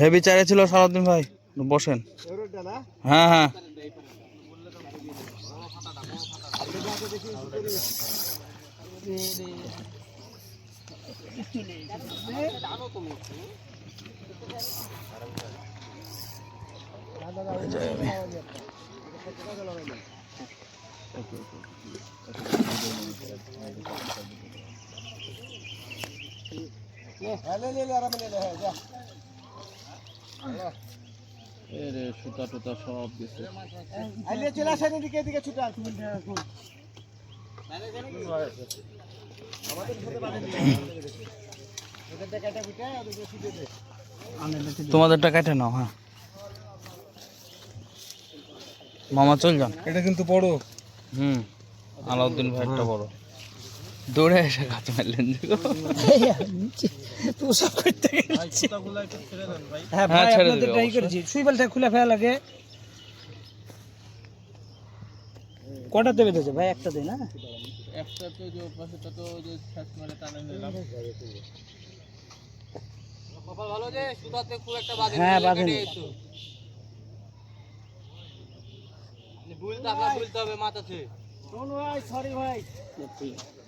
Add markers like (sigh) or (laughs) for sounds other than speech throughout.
Heavy চারে ছিল সারাদিন ভাই। বসেন। হ্যাঁ হ্যাঁ। এরে সুতা টুতা সব আইলে চলে আসেন এদিকে এদিকে ছুটে তোমাদেরটা কেটে নাও হ্যাঁ। মামা চল যান। এটা কিন্তু বড়। হুম আলাউদ্দিন ভাইয়েরটা বড়। দৌড়ে এসে কাজ মারলেন যে (laughs) সব করতে হ্যাঁ হ্যাঁ, ভাই আপনাদের ট্রাই করেছি। সুইবেলটা খুলে ফেলা লাগে। কটাতে বেঁধেছে ভাই? একটা দিন হ্যাঁ হ্যাঁ শোন ভাই সরি ভাই ভাই গেছে হ্যাঁ তো সুতা দেখছি যে ওদের এই পর্যন্ত চলে আসছে গো এই খোকরে গোটা কি হাসিস কেন বে এই উস্তাদ গোটা হ্যাঁ হাসিস কেন হ্যাঁ চল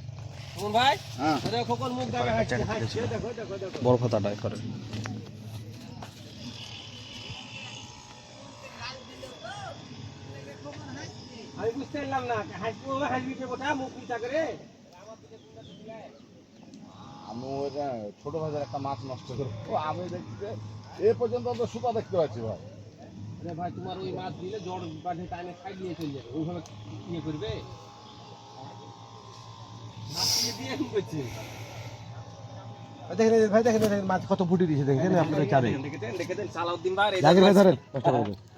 বড় করে। আমি বুঝতে পারলাম না হাসবো হাসবি কে গোটা মুখ উল্টা করে? আমি ওইটা ছোট ভাইয়ের একটা মাছ নষ্ট করব আমি দেখছি যে এ পর্যন্ত তো সুতা দেখতে পাচ্ছি ভাই। আরে ভাই তোমার ওই মাছ দিলে জ্বর বাঁধে টাইমে সাইড নিয়ে চলে যাবে। ওইভাবে ইয়ে করবে মাছ দিয়ে দিয়ে কি করছে দেখেন ভাই দেখেন মাছ কত ফুটি দিয়েছে দেখেন আপনার চারে দেখেন দেখেন দেখে সালাউদ্দিন ভাই জাকির ভাই ধরেন কষ্ট করে